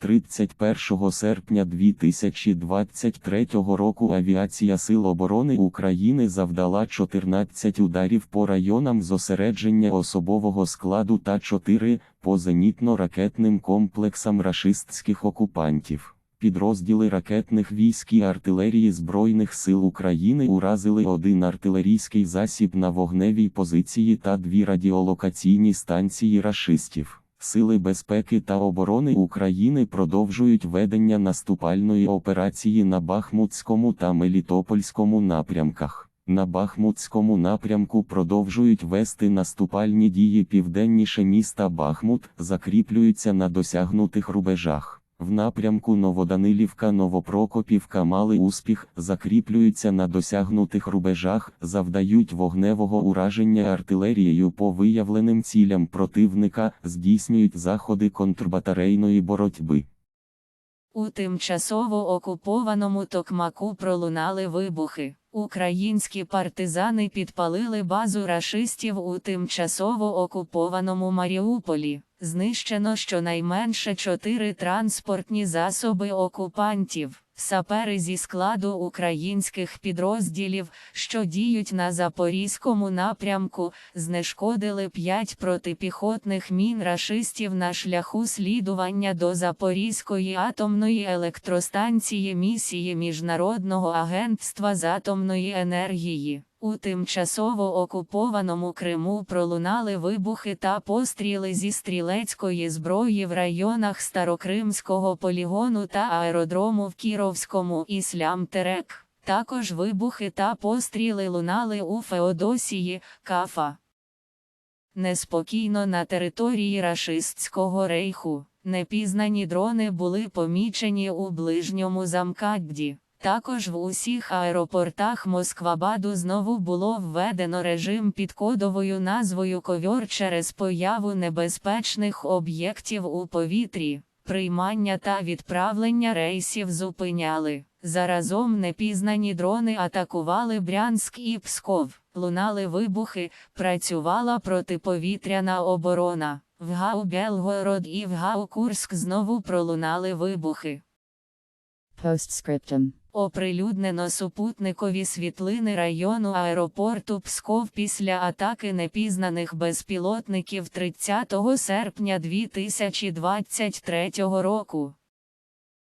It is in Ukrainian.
31 серпня 2023 року Авіація Сил оборони України завдала 14 ударів по районам зосередження особового складу та 4 по зенітно-ракетним комплексам рашистських окупантів. Підрозділи ракетних військ і артилерії Збройних сил України уразили один артилерійський засіб на вогневій позиції та дві радіолокаційні станції рашистів. Сили безпеки та оборони України продовжують ведення наступальної операції на Бахмутському та Мелітопольському напрямках. На Бахмутському напрямку продовжують вести наступальні дії південніше міста Бахмут, закріплюються на досягнутих рубежах. В напрямку Новоданилівка Новопрокопівка мали успіх, закріплюються на досягнутих рубежах, завдають вогневого ураження артилерією по виявленим цілям противника, здійснюють заходи контрбатарейної боротьби. У тимчасово окупованому Токмаку пролунали вибухи. Українські партизани підпалили базу рашистів у тимчасово окупованому Маріуполі. Знищено щонайменше чотири транспортні засоби окупантів. Сапери зі складу українських підрозділів, що діють на Запорізькому напрямку, знешкодили п'ять протипіхотних мін рашистів на шляху слідування до Запорізької атомної електростанції місії Міжнародного агентства з атомної енергії. У тимчасово окупованому Криму пролунали вибухи та постріли зі стрілецької зброї в районах Старокримського полігону та аеродрому в Кіровському Іслям-Терек. Також вибухи та постріли лунали у Феодосії, Кафа. Неспокійно на території рашистського рейху. Непізнані дрони були помічені у ближньому замкадді. Також в усіх аеропортах Москвабаду знову було введено режим під кодовою назвою Ковьор через появу небезпечних об'єктів у повітрі. Приймання та відправлення рейсів зупиняли. Заразом непізнані дрони атакували Брянськ і Псков, лунали вибухи, працювала протиповітряна оборона. В Гау Белгород і в Гау Курськ знову пролунали вибухи. Postscriptum. Оприлюднено супутникові світлини району аеропорту Псков після атаки непізнаних безпілотників 30 серпня 2023 року.